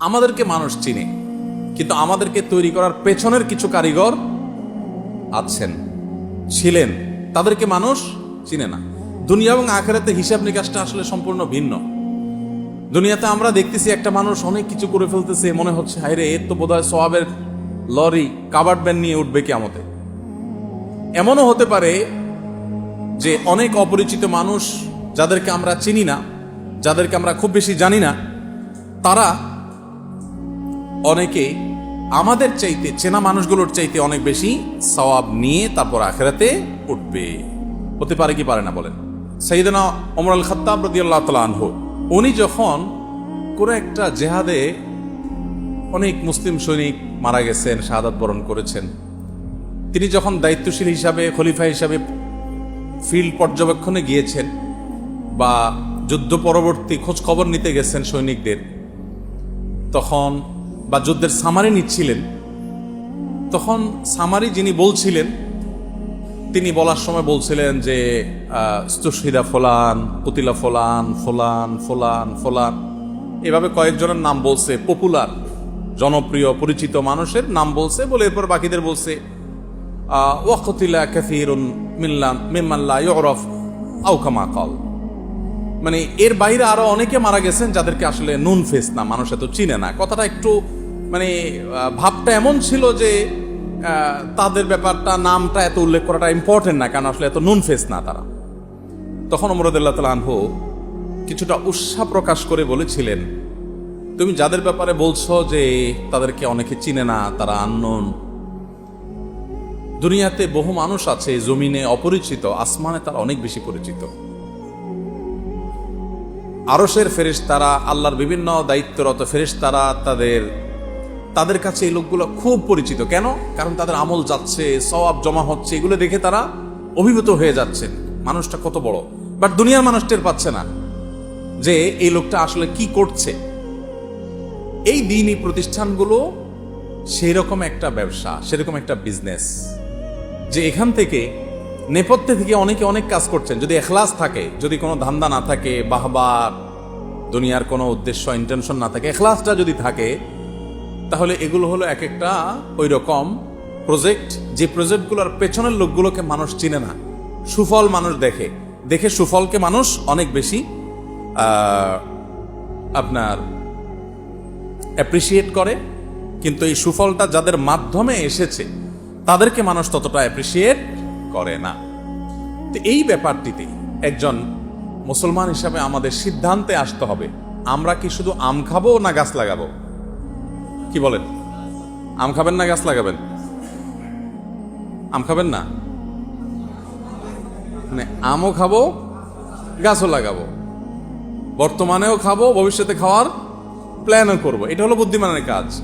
আমাদেরকে মানুষ চিনে, কিন্তু আমাদেরকে তৈরি করার পেছনের কিছু কারিগর আছেন, ছিলেন। তাদেরকে মানুষ চিনে না। দুনিয়া এবং আখেরাতে হিসাব নিকাশটা আসলে সম্পূর্ণ ভিন্ন। দুনিয়াতে আমরা দেখতেছি একটা মানুষ অনেক কিছু করে ফেলতেছে, মনে হচ্ছে হাইরে এর তো বোধহয় সোয়াবের লরি, কাবার্ড ব্যান নিয়ে উঠবে কেমতে এমনও হতে পারে যে অনেক অপরিচিত মানুষ যাদেরকে আমরা চিনি না, যাদেরকে আমরা খুব বেশি জানি না, তারা অনেকে আমাদের চাইতে, চেনা মানুষগুলোর চাইতে অনেক বেশি সওয়াব নিয়ে তারপর আখেরাতে উঠবে। হতে পারে কি পারে না বলেন? সাইদানা অমর আল খাত্তাব রদিয়াল্লাহ তালা আনহু, উনি যখন কোনো একটা জেহাদে অনেক মুসলিম সৈনিক মারা গেছেন, শাহাদাত বরণ করেছেন, তিনি যখন দায়িত্বশীল হিসাবে, খলিফা হিসাবে ফিল্ড পর্যবেক্ষণে গিয়েছেন বা যুদ্ধ পরবর্তী খোঁজ খবর নিতে গেছেন সৈনিকদের, তখন বা যুদ্ধের সামারি নিচ্ছিলেন, তখন সামারি যিনি বলছিলেন, তিনি বলার সময় বলছিলেন যে স্তুশিদা ফোলান, পুতিলা ফোলান ফোলান ফোলান ফোলান। এভাবে কয়েকজনের নাম বলছে পপুলার জনপ্রিয়, পরিচিত মানুষের নাম বলছে বলে এরপর বাকিদের বলছে আউকামা কল। মানে এর বাইরে আরও অনেকে মারা গেছেন যাদেরকে আসলে নুন ফেস না, মানুষ এত চিনে না। কথাটা একটু মানে ভাবটা এমন ছিল যে তাদের ব্যাপারটা, নামটা এত উল্লেখ করাটা ইম্পর্টেন্ট না, কারণ আসলে এত নুন ফেস না তারা। তখন অমরদুল্লাহ তালা আনহু কিছুটা উৎসাহ প্রকাশ করে বলেছিলেন, তুমি যাদের ব্যাপারে বলছো যে, তাদেরকে অনেকে চিনে না, তারা আননোন দুনিয়াতে বহু মানুষ আছে, জমিনে অপরিচিত, আসমানে তারা অনেক বেশি পরিচিত। আরসের ফেরেশতারা, আল্লাহর বিভিন্ন দায়িত্বরত ফেরেশতারা তাদের তাদের কাছে এই লোকগুলো খুব পরিচিত। কেন? কারণ তাদের আমল যাচ্ছে, সওয়াব জমা হচ্ছে, এগুলো দেখে তারা অভিভূত হয়ে যাচ্ছেন মানুষটা কত বড়। বাট দুনিয়ার মানুষ টের পাচ্ছে না যে এই লোকটা আসলে কি করছে। এই দিনই প্রতিষ্ঠানগুলো সেই রকম একটা ব্যবসা, সেরকম একটা বিজনেস যে এখান থেকে নেপথ্যে থেকে অনেকে অনেক কাজ করছেন। যদি এখলাস থাকে, যদি কোনো ধান্দা না থাকে, বাহবা দুনিয়ার কোনো উদ্দেশ্য ইন্টেনশন না থাকে, এখলাসটা যদি থাকে তাহলে এগুলো হলো এক একটা ওই রকম প্রজেক্ট যে প্রজেক্টগুলোর পেছনের লোকগুলোকে মানুষ চিনে না। সুফল মানুষ দেখে। দেখে সুফলকে মানুষ অনেক বেশি আপনার অ্যাপ্রিসিয়েট করে। কিন্তু এই সুফলটা যাদের মাধ্যমে এসেছে, তাদেরকে মানুষ ততটা অ্যাপ্রিসিয়েট করে না। তো এই ব্যাপারটিতে একজন মুসলমান হিসাবে আমাদের সিদ্ধান্তে আসতে হবে, আমরা কি শুধু আম খাব না গাছ লাগাবো? কি বলেন? আম খাবেন না গাছ লাগাবেন? আম খাবেন না? মানে আমও খাব, গাছও লাগাবো। বর্তমানেও খাব, ভবিষ্যতে খাওয়ার প্ল্যানও করব। এটা হলো বুদ্ধিমানের কাজ।